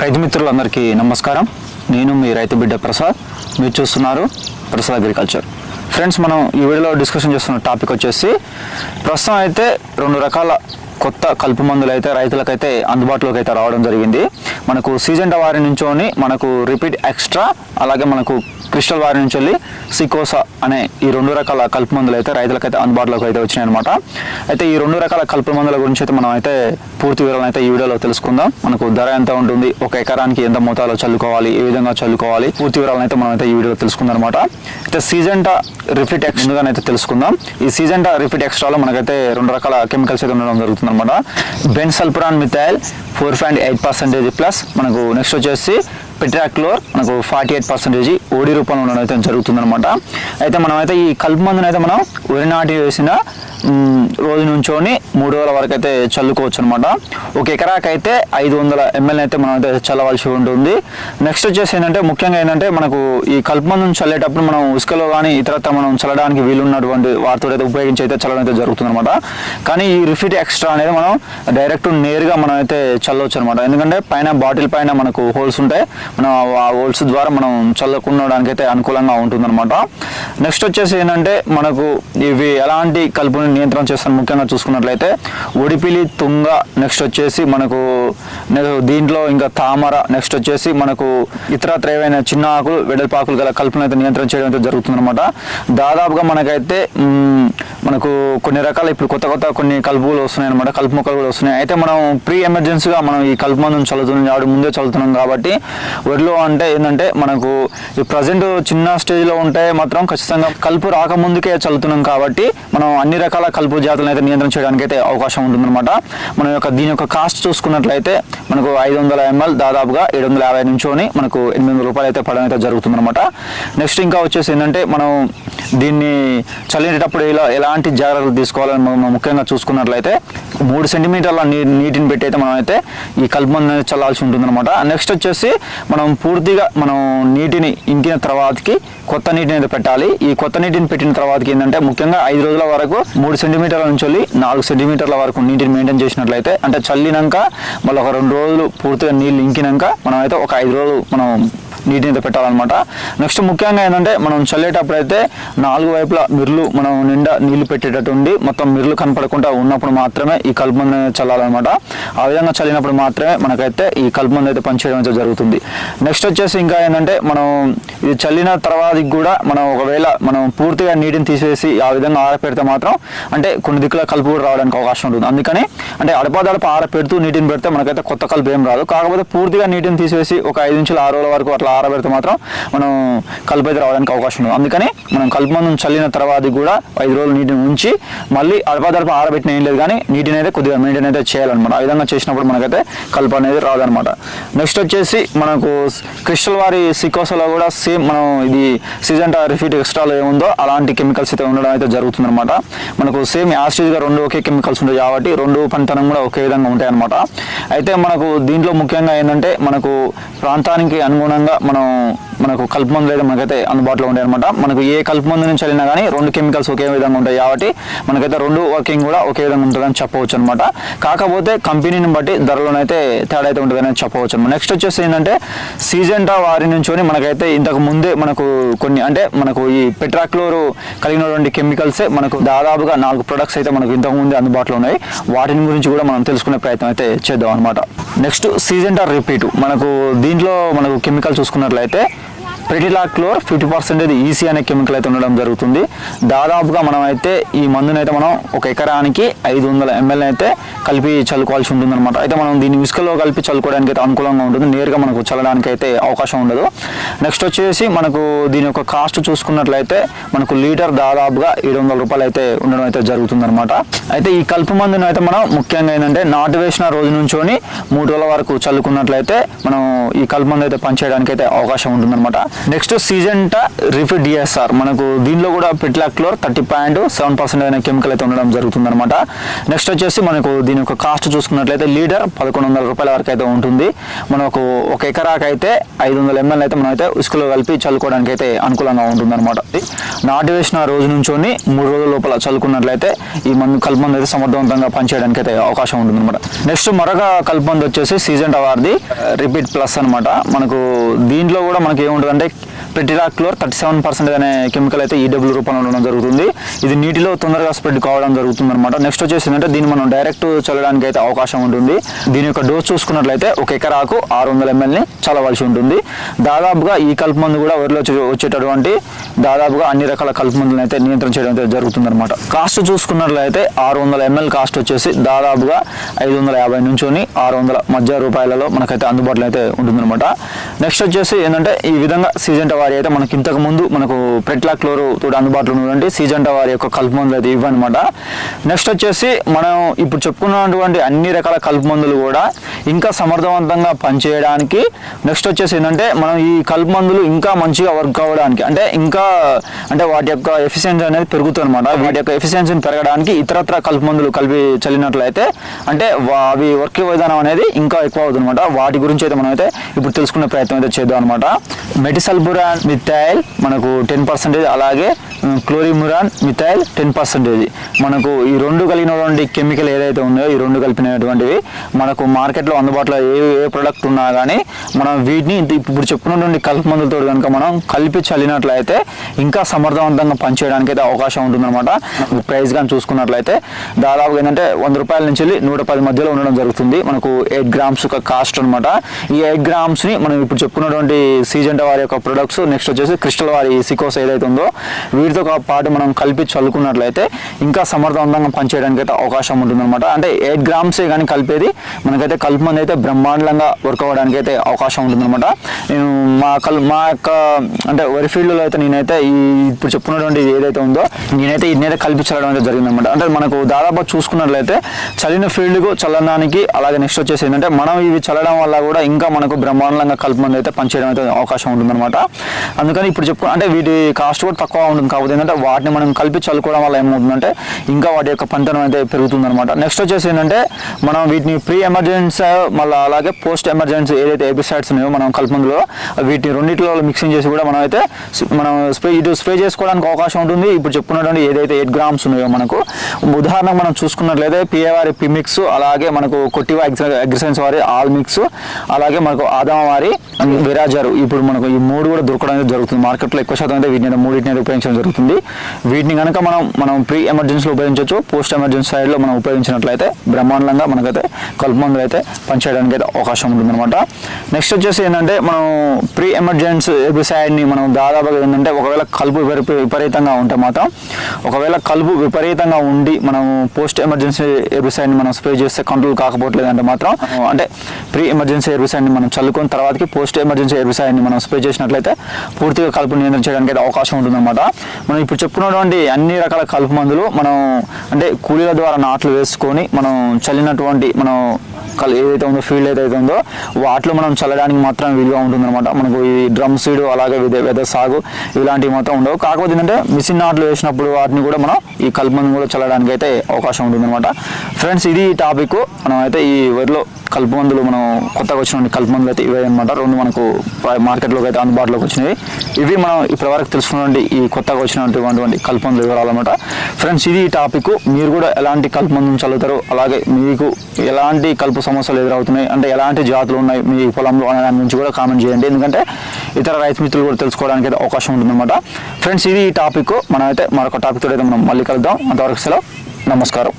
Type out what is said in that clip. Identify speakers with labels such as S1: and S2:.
S1: రైతు మిత్రులందరికీ నమస్కారం. నేను మీ రైతు బిడ్డ ప్రసాద్. మీరు చూస్తున్నారు ప్రసాద్ అగ్రికల్చర్. ఫ్రెండ్స్ మనం ఈ వీడియోలో డిస్కషన్ చేస్తున్న టాపిక్ వచ్చేసి ప్రస్తుతం అయితే రెండు రకాల కొత్త కలుపు మందులు అయితే రైతులకైతే అందుబాటులోకి అయితే రావడం జరిగింది. మనకు సీజన్ వారి నుంచోని మనకు రిపీట్ ఎక్స్ట్రా అలాగే మనకు క్రిస్టల్ వారి నుంచి వెళ్ళి సికోసా అనే ఈ రెండు రకాల కలుపు మందులు అయితే రైతులకైతే అందుబాటులోకి అయితే వచ్చినాయి అనమాట అయితే ఈ రెండు రకాల కలుపు మందుల గురించి అయితే మనం అయితే పూర్తి వివరాలను అయితే ఈ వీడియోలో తెలుసుకుందాం. మనకు ధర ఎంత ఉంటుంది ఒక ఎకరానికి ఎంత మోతాదులో చల్లుకోవాలి ఏ విధంగా చల్లుకోవాలి పూర్తి వివరాలను అయితే మనం అయితే ఈ వీడియోలో తెలుసుకుందాం అనమాట అయితే సీజంటా రిఫిట్ ఎక్స్ట్రాగానైతే తెలుసుకుందాం. ఈ సీజంటా రిఫిట్ ఎక్స్ట్రాలో మనకైతే రెండు రకాల కెమికల్స్ అయితే ఉండడం జరుగుతుంది. అనమాట bensulfuron methyl four point eight percentage plus మనకు నెక్స్ట్ వచ్చేసి పెట్రాక్లోర్ మనకు ఫార్టీ ఎయిట్ పర్సెంటేజ్ ఓడి రూపంలో ఉండడం అయితే జరుగుతుందనమాట అయితే మనమైతే ఈ కలుపు మందునైతే మనం వరి నాటి వేసిన రోజు నుంచోని మూడు రోజుల వరకు అయితే చల్లుకోవచ్చు అనమాట ఒక ఎకరాకి అయితే ఐదు వందల ఎంఎల్ అయితే మనం అయితే చల్లవలసి ఉంటుంది. నెక్స్ట్ వచ్చేసి ఏంటంటే ముఖ్యంగా ఏంటంటే మనకు ఈ కలుపు మందుని చల్లేటప్పుడు మనం ఉసుకలో కానీ ఇతరత్ర మనం చల్లడానికి వీలున్నటువంటి వాటితో అయితే ఉపయోగించి అయితే చల్లడం అయితే జరుగుతుంది అనమాట కానీ ఈ రిఫిట్ ఎక్స్ట్రా అనేది మనం డైరెక్ట్ నేరుగా మనం అయితే చల్లవచ్చు అనమాట ఎందుకంటే పైన బాటిల్ పైన మనకు హోల్స్ ఉంటాయి. మనం ఆ హోల్స్ ద్వారా మనం చల్లకుండడానికి అయితే అనుకూలంగా ఉంటుందన్నమాట నెక్స్ట్ వచ్చేసి ఏంటంటే మనకు ఇవి ఎలాంటి కలుపుని నియంత్రణ చేస్తాను. ముఖ్యంగా చూసుకున్నట్లయితే ఒడిపిలి తుంగ నెక్స్ట్ వచ్చేసి మనకు దీంట్లో ఇంకా తామర నెక్స్ట్ వచ్చేసి మనకు ఇతరత్ర చిన్న ఆకులు వెడల్పాకులు గల కలుపును అయితే నియంత్రణ చేయడం అయితే జరుగుతుందన్నమాట. దాదాపుగా మనకైతే మనకు కొన్ని రకాల ఇప్పుడు కొత్త కొత్త కొన్ని కలుపులు వస్తున్నాయి అనమాట కలుపు మొక్కలు కూడా వస్తున్నాయి. అయితే మనం ప్రీ ఎమర్జెన్సీగా మనం ఈ కలుపు మందుని చల్లుతున్నాం కాబట్టి ముందే చల్లుతున్నాం కాబట్టి వరిలో అంటే ఏంటంటే మనకు ఈ ప్రజెంట్ చిన్న స్టేజ్లో ఉంటే మాత్రం ఖచ్చితంగా కలుపు రాకముందుకే చల్లుతున్నాం కాబట్టి మనం అన్ని రకాల కలుపు జాతులను అయితే నియంత్రణ చేయడానికి అయితే అవకాశం ఉంటుందన్నమాట. మనం యొక్క దీని యొక్క కాస్ట్ చూసుకున్నట్లయితే మనకు ఐదు వందల ఎంఎల్ దాదాపుగా ఏడు వందల యాభై నుంచోని మనకు ఎనిమిది వందల రూపాయలు అయితే పడడం అయితే జరుగుతుందన్నమాట. నెక్స్ట్ ఇంకా వచ్చేసి ఏంటంటే మనం దీన్ని చల్లేటప్పుడు ఇలా ఎలాంటి జాగ్రత్తలు తీసుకోవాలని మనం ముఖ్యంగా చూసుకున్నట్లయితే మూడు సెంటీమీటర్ల నీ నీటిని పెట్టి అయితే మనం అయితే ఈ కలుపు మందు అనేది చల్లాల్సి ఉంటుందన్నమాట. నెక్స్ట్ వచ్చేసి మనం పూర్తిగా మనం నీటిని ఇంకిన తర్వాతకి కొత్త నీటిని అయితే పెట్టాలి. ఈ కొత్త నీటిని పెట్టిన తర్వాతకి ఏంటంటే ముఖ్యంగా ఐదు రోజుల వరకు మూడు సెంటీమీటర్ల నుంచి వెళ్ళి నాలుగు సెంటీమీటర్ల వరకు నీటిని మెయింటైన్ చేసినట్లయితే అంటే చల్లినాక మళ్ళీ ఒక రెండు రోజులు పూర్తిగా నీళ్ళు ఇంకినాక మనం అయితే ఒక ఐదు రోజులు మనం నీటిని పెట్టాలన్నమాట. నెక్స్ట్ ముఖ్యంగా ఏంటంటే మనం చల్లేటప్పుడు అయితే నాలుగు వైపులా మిర్లు మనం నిండా నీళ్ళు పెట్టేటట్టు ఉండి మొత్తం మిర్లు కనపడకుండా ఉన్నప్పుడు మాత్రమే ఈ కలుపు మందు చల్లాలన్నమాట. ఆ విధంగా చల్లినప్పుడు మాత్రమే మనకైతే ఈ కలుపు మందు అయితే పనిచేయడం అయితే జరుగుతుంది. నెక్స్ట్ వచ్చేసి ఇంకా ఏంటంటే మనం ఇది చల్లిన తర్వాత కూడా మనం ఒకవేళ మనం పూర్తిగా నీటిని తీసేసి ఆ విధంగా ఆరపెడితే మాత్రం అంటే కొన్ని దిక్కుల కలుపు కూడా రావడానికి అవకాశం ఉంటుంది. అందుకని అంటే అడపాదడప ఆరపెడుతూ నీటిని పెడితే మనకైతే కొత్త కలుపు ఏం రాదు. కాకపోతే పూర్తిగా నీటిని తీసేసి ఒక ఐదు నుంచి ఆరు రోజుల వరకు అట్లా ఆరబెడితే మాత్రం మనం కలుపు అయితే రావడానికి అవకాశం ఉంది. అందుకని మనం కలుపు మందుని చల్లిన తర్వాత కూడా ఐదు రోజులు నీటిని ఉంచి మళ్ళీ అడపాదడప ఆరబెట్టిన ఏం లేదు కానీ నీటిని అయితే కొద్దిగా మెయింటైన్ అయితే చేయాలన్నమాట. ఆ విధంగా చేసినప్పుడు మనకైతే కలుపు అనేది రాదనమాట నెక్స్ట్ వచ్చేసి మనకు క్రిస్టల్ వారి సికోసలో కూడా సేమ్ మనం ఇది సీజన్ రిఫీట్ ఎక్స్ట్రాలో ఏముందో అలాంటి కెమికల్స్ అయితే ఉండడం అయితే జరుగుతుందన్నమాట. మనకు సేమ్ యాసిడ్గా రెండు ఒకే కెమికల్స్ ఉంటాయి కాబట్టి రెండు పనితనం కూడా ఒకే విధంగా ఉంటాయి అనమాట అయితే మనకు దీంట్లో ముఖ్యంగా ఏంటంటే మనకు ప్రాంతానికి అనుగుణంగా మనం మనకు కలుపు మందులు అయితే మనకైతే అందుబాటులో ఉంటాయి అనమాట మనకు ఏ కలుపు మందు నుంచి వెళ్ళినా కానీ రెండు కెమికల్స్ ఒకే విధంగా ఉంటాయి కాబట్టి మనకైతే రెండు వర్కింగ్ కూడా ఒకే విధంగా ఉంటుందని చెప్పవచ్చు అనమాట కాకపోతే కంపెనీని బట్టి ధరలోనైతే తేడా అయితే ఉంటుందని చెప్పవచ్చు అనమాట నెక్స్ట్ వచ్చేసి ఏంటంటే సీజెంటా వారి నుంచి మనకైతే ఇంతకు ముందే మనకు కొన్ని అంటే మనకు ఈ పెట్రాక్లోరు కలిగినటువంటి కెమికల్సే మనకు దాదాపుగా నాలుగు ప్రొడక్ట్స్ అయితే మనకు ఇంతకు ముందే అందుబాటులో ఉన్నాయి. వాటిని గురించి కూడా మనం తెలుసుకునే ప్రయత్నం అయితే చేద్దాం అనమాట నెక్స్ట్ సీజెంటా రిపీట్ మనకు దీంట్లో మనకు కెమికల్ చూసుకున్నట్లయితే ప్రెటిలాక్లోర్ ఫిఫ్టీ పర్సెంటేజ్ ఈసీ అనే కెమికల్ అయితే ఉండడం జరుగుతుంది. దాదాపుగా మనం అయితే ఈ మందునైతే మనం ఒక ఎకరానికి ఐదు వందల ఎంఎల్ అయితే కలిపి చల్లుకోవాల్సి ఉంటుంది అనమాట అయితే మనం దీన్ని ఇసుకలో కలిపి చల్లుకోవడానికి అయితే అనుకూలంగా ఉంటుంది. నేరుగా మనకు చల్లడానికి అయితే అవకాశం ఉండదు. నెక్స్ట్ వచ్చేసి మనకు దీని యొక్క కాస్ట్ చూసుకున్నట్లయితే మనకు లీటర్ దాదాపుగా ఏడు వందల రూపాయలు అయితే ఉండడం అయితే జరుగుతుంది అనమాట అయితే ఈ కలుపు మందును అయితే మనం ముఖ్యంగా ఏంటంటే నాటు వేసిన రోజు నుంచోని మూడు రోజుల వరకు చల్లుకున్నట్లయితే మనం ఈ కలుపు మందు అయితే పనిచేయడానికి అయితే అవకాశం ఉంటుందన్నమాట. Next Syngenta Rifit DSR. మనకు దీనిలో కూడా pretilachlor thirty point seven percent అయిన కెమికల్ అయితే ఉండడం జరుగుతుంది అనమాట నెక్స్ట్ వచ్చేసి మనకు దీని యొక్క కాస్ట్ చూసుకున్నట్లయితే లీటర్ పదకొండు వందల రూపాయల వరకు అయితే ఉంటుంది. మనకు ఒక ఎకరాకి అయితే ఐదు వందల ఎంఎల్ అయితే మనం అయితే ఇసుకలో కలిపి చల్లుకోవడానికి అయితే అనుకూలంగా ఉంటుంది అనమాట నాటు వేసిన రోజు నుంచొని మూడు రోజుల లోపల చల్లుకున్నట్లయితే ఈ మందు కలుపు మందు అయితే సమర్థవంతంగా పనిచేయడానికి అయితే అవకాశం ఉంటుంది అనమాట నెక్స్ట్ మరొక కలుపు మందు వచ్చేసి సీజెంట్ అవార్ది రిపీట్ ప్లస్ అనమాట మనకు దీంట్లో కూడా మనకి ఏముంటుందంటే పెటిరాక్లోర్ థర్టీ సెవెన్ పర్సెంట్ అనే కెమికల్ అయితే ఈడబ్ల్యూ రూపంలో ఉండడం జరుగుతుంది. ఇది నీటిలో తొందరగా స్ప్రెడ్ కావడం జరుగుతుంది అనమాట నెక్స్ట్ వచ్చేసి ఏంటంటే దీన్ని మనం డైరెక్ట్ చల్లడానికి అయితే అవకాశం ఉంటుంది. దీని యొక్క డోస్ చూసుకున్నట్లయితే ఒక ఎకరాకు ఆరు వందల ఎంఎల్ని చల్లవలసి ఉంటుంది. దాదాపుగా ఈ కలుపు మందు కూడా వరిలో వచ్చేటటువంటి దాదాపుగా అన్ని రకాల కలుపు మందులను అయితే నియంత్రణ చేయడం అయితే జరుగుతుంది అనమాట కాస్ట్ చూసుకున్నట్లయితే ఆరు వందల ఎంఎల్ కాస్ట్ వచ్చేసి దాదాపుగా ఐదు వందల యాభై నుంచి ఆరు వందల మధ్య రూపాయలలో మనకైతే అందుబాటులో అయితే ఉంటుందన్నమాట. నెక్స్ట్ వచ్చేసి ఏంటంటే ఈ విధంగా సీజన్ వారి అయితే మనకి ఇంతకు ముందు మనకు ప్రెట్లా క్లోరు తోడు అందుబాటులో ఉన్నటువంటి సీజంటా వారి యొక్క కలుపు మందులు అయితే ఇవ్వనమాట. నెక్స్ట్ వచ్చేసి మనం ఇప్పుడు చెప్పుకున్నటువంటి అన్ని రకాల కలుపు మందులు కూడా ఇంకా సమర్థవంతంగా పనిచేయడానికి నెక్స్ట్ వచ్చేసి ఏంటంటే మనం ఈ కలుపు మందులు ఇంకా మంచిగా వర్క్ అవ్వడానికి అంటే ఇంకా అంటే వాటి యొక్క ఎఫిషియన్సీ అనేది పెరుగుతుంది అనమాట వాటి యొక్క ఎఫిషియన్సీని పెరగడానికి ఇతరత్ర కలుపు మందులు కలిపి చల్లినట్లయితే అంటే అవి వర్క్ విధానం అనేది ఇంకా ఎక్కువ అవుతుంది అనమాట వాటి గురించి అయితే మనం అయితే ఇప్పుడు తెలుసుకునే ప్రయత్నం అయితే చేద్దాం అనమాట మురాన్ మిథైల్ మనకు టెన్ పర్సెంటేజ్ అలాగే క్లోరిమురాన్ మిథైల్ టెన్ పర్సెంటేజ్. మనకు ఈ రెండు కలిగినటువంటి కెమికల్ ఏదైతే ఉన్నాయో ఈ రెండు కలిపినటువంటివి మనకు మార్కెట్లో అందుబాటులో ఏ ఏ ప్రోడక్ట్ ఉన్నా కానీ మనం వీటిని ఇప్పుడు చెప్పుకున్నటువంటి కలుపు మందులతో కనుక మనం కలిపి చల్లినట్లయితే ఇంకా సమర్థవంతంగా పనిచేయడానికి అయితే అవకాశం ఉంటుందన్నమాట. ప్రైస్ కానీ చూసుకున్నట్లయితే దాదాపు ఏంటంటే వంద రూపాయల నుంచి వెళ్ళి నూట పది మధ్యలో ఉండడం జరుగుతుంది. మనకు ఎయిట్ గ్రామ్స్ ఒక కాస్ట్ అనమాట ఈ ఎయిట్ గ్రామ్స్ని మనం ఇప్పుడు చెప్పుకున్నటువంటి సీజెంట్ వారి యొక్క ప్రొడక్ట్స్ నెక్స్ట్ వచ్చేసి క్రిస్టల్ వారి సికోస్ ఏదైతే ఉందో వీటితో పాటు మనం కలిపి చల్లుకున్నట్లయితే ఇంకా సమర్థవంతంగా పనిచేయడానికి అయితే అవకాశం ఉంటుందన్నమాట. అంటే ఎయిట్ గ్రామ్సే కానీ కలిపేది మనకైతే కలుపు మంది అయితే బ్రహ్మాండంగా వర్క్ అవ్వడానికి అయితే అవకాశం ఉంటుందన్నమాట. నేను మా కల్ మా యొక్క అంటే వరి ఫీల్డ్లో అయితే నేనైతే ఈ ఇప్పుడు చెప్పుకున్నటువంటి ఏదైతే ఉందో నేనైతే ఇదైతే కలిపి చల్లడం అయితే జరిగిందనమాట అంటే మనకు దాదాపు చూసుకున్నట్లయితే చల్లిన ఫీల్డ్కు చల్లడానికి అలాగే నెక్స్ట్ వచ్చేసి ఏంటంటే మనం ఇవి చల్లడం వల్ల కూడా ఇంకా మనకు బ్రహ్మాండంగా కలుపు మంది అయితే పనిచేయడం అయితే అవకాశం ఉంటుందన్నమాట. అందుకని ఇప్పుడు చెప్పు అంటే వీటి కాస్ట్ కూడా తక్కువ ఉంటుంది కాకపోతే ఏంటంటే వాటిని మనం కలిపి చల్లుకోవడం వల్ల ఏమవుతుందంటే ఇంకా వాటి యొక్క పంతనం అయితే పెరుగుతుందన్నమాట నెక్స్ట్ వచ్చేసి ఏంటంటే మనం వీటిని ప్రీ ఎమర్జెన్సీ మళ్ళీ అలాగే పోస్ట్ ఎమర్జెన్సీ ఏదైతే ఎపిసైడ్స్ ఉన్నాయో మనం కలుపుందులో వీటిని రెండింటిలో మిక్సింగ్ చేసి కూడా మనం అయితే మనం స్ప్రే ఇటు స్ప్రే చేసుకోవడానికి అవకాశం ఉంటుంది ఇప్పుడు చెప్పుకున్నటువంటి ఏదైతే ఎయిట్ గ్రామ్స్ ఉన్నాయో మనకు ఉదాహరణకు మనం చూసుకున్నట్లయితే పిఏవారి పిమిక్స్ అలాగే మనకు కొట్టివా అగ్రిసెన్స్ వారి ఆల్ మిక్స్ అలాగే మనకు ఆదామ వారి విరాజారు ఇప్పుడు మనకు ఈ మూడు కూడా దొరకడం అనేది జరుగుతుంది. మార్కెట్లో ఎక్కువ శాతం అయితే వీటిని మూడింటిని ఉపయోగించడం జరుగుతుంది. వీటిని కనుక మనం మనం ప్రీ ఎమర్జెన్సీలో ఉపయోగించవచ్చు. పోస్ట్ ఎమర్జెన్సీ సైడ్లో మనం ఉపయోగించినట్లయితే బ్రహ్మాండంగా మనకైతే కలుపు మందులు అయితే పనిచేయడానికి అయితే అవకాశం ఉంటుంది అనమాట నెక్స్ట్ వచ్చేసి ఏంటంటే మనం ప్రీ ఎమర్జెన్సీ ఎబిసైడ్ని మనం దాదాపుగా ఏంటంటే ఒకవేళ కలుపు విపరీతంగా ఉంటే మాత్రం ఒకవేళ కలుపు విపరీతంగా ఉండి మనం పోస్ట్ ఎమర్జెన్సీ ఎబిసైడ్ని మనం స్ప్రే చేస్తే కంట్రోల్ కాకపోవట్లేదంటే మాత్రం అంటే ప్రీ ఎమర్జెన్సీ ఎర్బిసైడ్ని మనం చల్లుకున్న తర్వాతకి పోస్ట్ ఎమర్జెన్సీ ఎర్బిసైడ్ని మనం స్ప్రే చేసినట్లయితే పూర్తిగా కలుపు నియంత్రించడానికి అయితే అవకాశం ఉంటుందన్నమాట. మనం ఇప్పుడు చెప్పుకున్నటువంటి అన్ని రకాల కలుపు మందులు మనం అంటే కూలీల ద్వారా నాట్లు వేసుకొని మనం చల్లినటువంటి మనం ఏదైతే ఉందో ఫీల్డ్ ఏదైతే ఉందో వాటిలో మనం చల్లడానికి మాత్రం వీలుగా ఉంటుందన్నమాట. మనకు ఈ డ్రమ్ సీడ్ అలాగే వెద సాగు ఇలాంటివి మాత్రం ఉండవు. కాకపోతే ఏంటంటే మిషన్ నాట్లు వేసినప్పుడు వాటిని కూడా మనం ఈ కలుపు మందు కూడా చల్లడానికి అయితే అవకాశం ఉంటుందన్నమాట. ఫ్రెండ్స్ ఇది టాపిక్ మనం అయితే ఈ వరిలో కలుపు మందులు మనం కొత్తగా వచ్చిన కలుపు మందులు అయితే ఇవే అనమాట రెండు మనకు మార్కెట్లోకి అయితే అందుబాటులోకి వచ్చినాయి ఇవి మనం ఇప్పటివరకు తెలుసుకున్నటువంటి ఈ కొత్తగా వచ్చినటువంటి కలుపు మందుల వివరాలు అనమాట ఫ్రెండ్స్ ఇది ఈ టాపిక్ మీరు కూడా ఎలాంటి కలుపు మందులు చల్లుతారు అలాగే మీకు ఎలాంటి కలుపు సమస్యలు ఎదురవుతున్నాయి అంటే ఎలాంటి జాతులు ఉన్నాయి మీ పొలంలో అనే దాని గురించి కూడా కామెంట్ చేయండి. ఎందుకంటే ఇతర రైతు మిత్రులు కూడా తెలుసుకోవడానికి అయితే అవకాశం ఉంటుందన్నమాట. ఫ్రెండ్స్ ఇది ఈ టాపిక్ మనం అయితే మరొక టాపిక్తో అయితే మనం మళ్ళీ కలుద్దాం. అంతవరకు సెలవు. నమస్కారం.